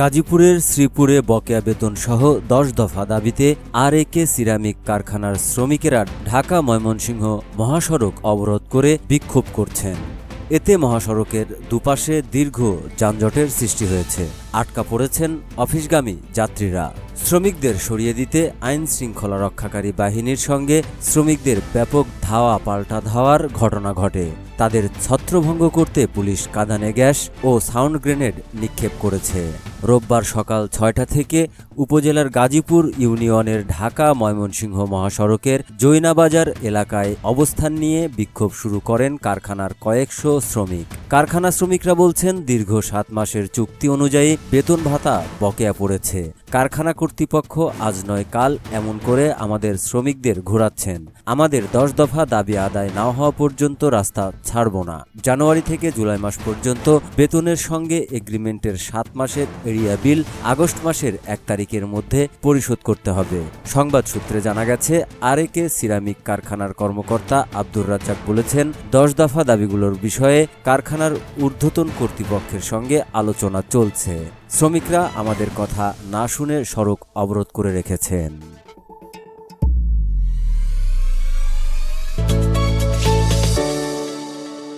গাজীপুরের শ্রীপুরে বকেয়া বেতন সহ দশ দফা দাবিতে আর একে সিরামিক কারখানার শ্রমিকেরা ঢাকা ময়মনসিংহ মহাসড়ক অবরোধ করে বিক্ষোভ করছেন। এতে মহাসড়কের দুপাশে দীর্ঘ যানজটের সৃষ্টি হয়েছে। আটকা পড়েছেন অফিসগামী যাত্রীরা। শ্রমিকদের সরিয়ে দিতে আইন শৃঙ্খলা রক্ষাকারী বাহিনীর সঙ্গে শ্রমিকদের ব্যাপক ধাওয়া পাল্টা ধাওয়ার ঘটনা ঘটে। তাদের ছত্রভঙ্গ করতে পুলিশ কাঁদানে গ্যাস ও সাউন্ড গ্রেনেড নিক্ষেপ করেছে। রোববার সকাল ছয়টা থেকে উপজেলার গাজীপুর ইউনিয়নের ঢাকা ময়মনসিংহ মহাসড়কের জৈনাবাজার এলাকায় অবস্থান নিয়ে বিক্ষোভ শুরু করেন কারখানার কয়েকশো শ্রমিক। কারখানা শ্রমিকরা বলছেন, দীর্ঘ সাত মাসের চুক্তি অনুযায়ী বেতন ভাতা বকেয়া পড়েছে। কারখানা কর্তৃপক্ষ আজ নয়, কাল এমন করে আমাদের শ্রমিকদের ঘোরাচ্ছেন। আমাদের দশ দফা দাবি আদায় না হওয়া পর্যন্ত রাস্তা ছাড়ব না। জানুয়ারি থেকে জুলাই মাস পর্যন্ত বেতনের সঙ্গে এগ্রিমেন্টের সাত মাসের এরিয়া বিল আগস্ট মাসের এক তারিখের মধ্যে পরিশোধ করতে হবে। সংবাদ সূত্রে জানা গেছে, আরেকে সিরামিক কারখানার কর্মকর্তা আব্দুর রাজ্জাক বলেছেন, দশ দফা দাবিগুলোর বিষয়ে কারখানার ঊর্ধ্বতন কর্তৃপক্ষের সঙ্গে আলোচনা চলছে। শ্রমিকরা আমাদের কথা না শুনে সড়ক অবরোধ করে রেখেছেন।